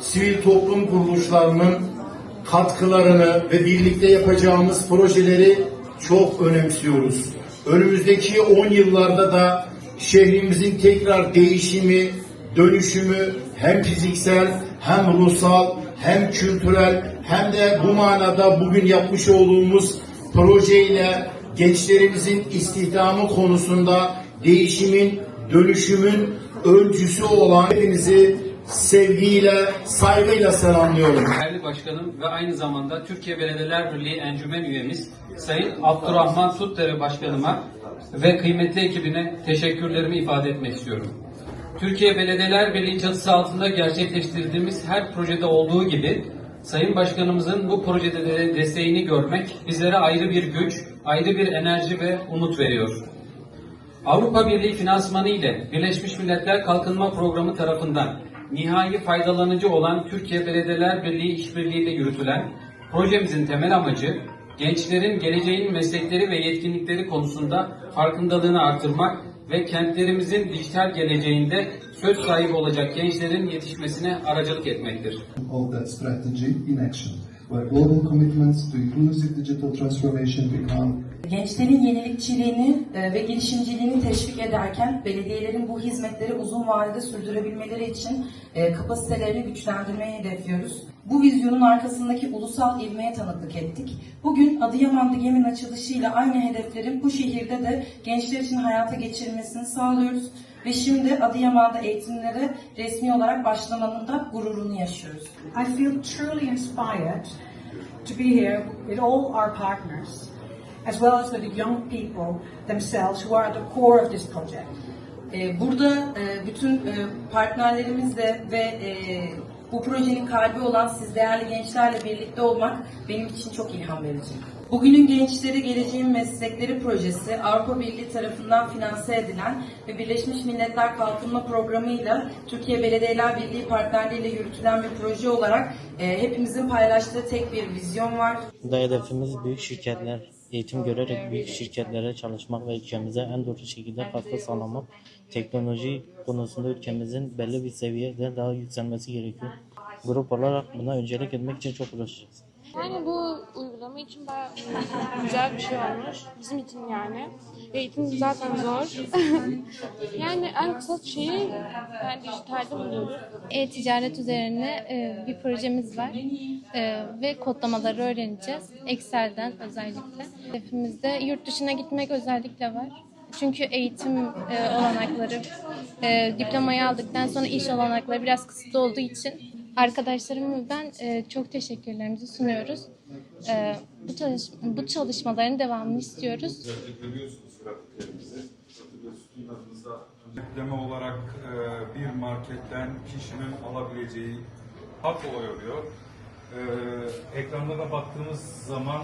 Sivil toplum kuruluşlarının katkılarını ve birlikte yapacağımız projeleri çok önemsiyoruz. Önümüzdeki 10 yıllarda da şehrimizin tekrar değişimi, dönüşümü hem fiziksel hem ruhsal hem kültürel hem de bu manada bugün yapmış olduğumuz projeyle gençlerimizin istihdamı konusunda değişimin, dönüşümün öncüsü olan hepinizi sevgiyle, saygıyla selamlıyorum. Değerli Başkanım ve aynı zamanda Türkiye Belediyeler Birliği Encümen üyemiz Sayın Abdurrahman Tutdere Başkanıma ve kıymetli ekibine teşekkürlerimi ifade etmek istiyorum. Türkiye Belediyeler Birliği çatısı altında gerçekleştirdiğimiz her projede olduğu gibi Sayın Başkanımızın bu projede de desteğini görmek bizlere ayrı bir güç, ayrı bir enerji ve umut veriyor. Avrupa Birliği finansmanı ile Birleşmiş Milletler Kalkınma Programı tarafından nihai faydalanıcı olan Türkiye Belediyeler Birliği işbirliği ile yürütülen projemizin temel amacı gençlerin geleceğin meslekleri ve yetkinlikleri konusunda farkındalığını artırmak ve kentlerimizin dijital geleceğinde söz sahibi olacak gençlerin yetişmesine aracılık etmektir. of that strategy in action, where global commitments to inclusive digital transformation become Gençlerin yenilikçiliğini e, ve girişimciliğini teşvik ederken belediyelerin bu hizmetleri uzun vadede sürdürebilmeleri için e, kapasitelerini güçlendirmeyi hedefliyoruz. Bu vizyonun arkasındaki ulusal ivmeye tanıklık ettik. Bugün Adıyaman'da GEM'in açılışıyla aynı hedeflerin bu şehirde de gençler için hayata geçirilmesini sağlıyoruz. Ve şimdi Adıyaman'da eğitimlere resmi olarak başlamanın da gururunu yaşıyoruz. I feel truly inspired to be here with all our partners, as well as with the young people themselves who are at the core of this project. Ee, Burada e, bütün e, partnerlerimizle ve e, bu projenin kalbi olan siz değerli gençlerle birlikte olmak benim için çok ilham verici. Bugünün Gençleri Geleceğin Meslekleri projesi Avrupa Birliği tarafından finanse edilen ve Birleşmiş Milletler Kalkınma Programı ile Türkiye Belediyeler Birliği partnerliğiyle yürütülen bir proje olarak e, hepimizin paylaştığı tek bir vizyon var. Burada hedefimiz büyük şirketler, eğitim görerek büyük şirketlere çalışmak ve ülkemize en doğru şekilde katkı sağlamak. Teknoloji konusunda ülkemizin belli bir seviyede daha yükselmesi gerekiyor. Grup olarak buna öncelik etmek için çok uğraşacağız. Yani bu uygulama için bayağı güzel bir şey olmuş. Bizim için yani. Eğitim zaten zor. yani en kısa şeyi yani dijitalde buluyoruz. E-ticaret üzerine e, bir projemiz var E, ve kodlamaları öğreneceğiz. Excel'den özellikle. Hedefimizde yurt dışına gitmek özellikle var. Çünkü eğitim e, olanakları, e, diplomayı aldıktan sonra iş olanakları biraz kısıtlı olduğu için arkadaşlarım ve ben e, çok teşekkürlerimizi sunuyoruz. E, bu, çalış bu çalışmaların devamını istiyoruz. Görüyorsunuz grafiklerimizi. Yükleme olarak e, bir marketten kişinin alabileceği hak oluyor. E, ekranda da baktığımız zaman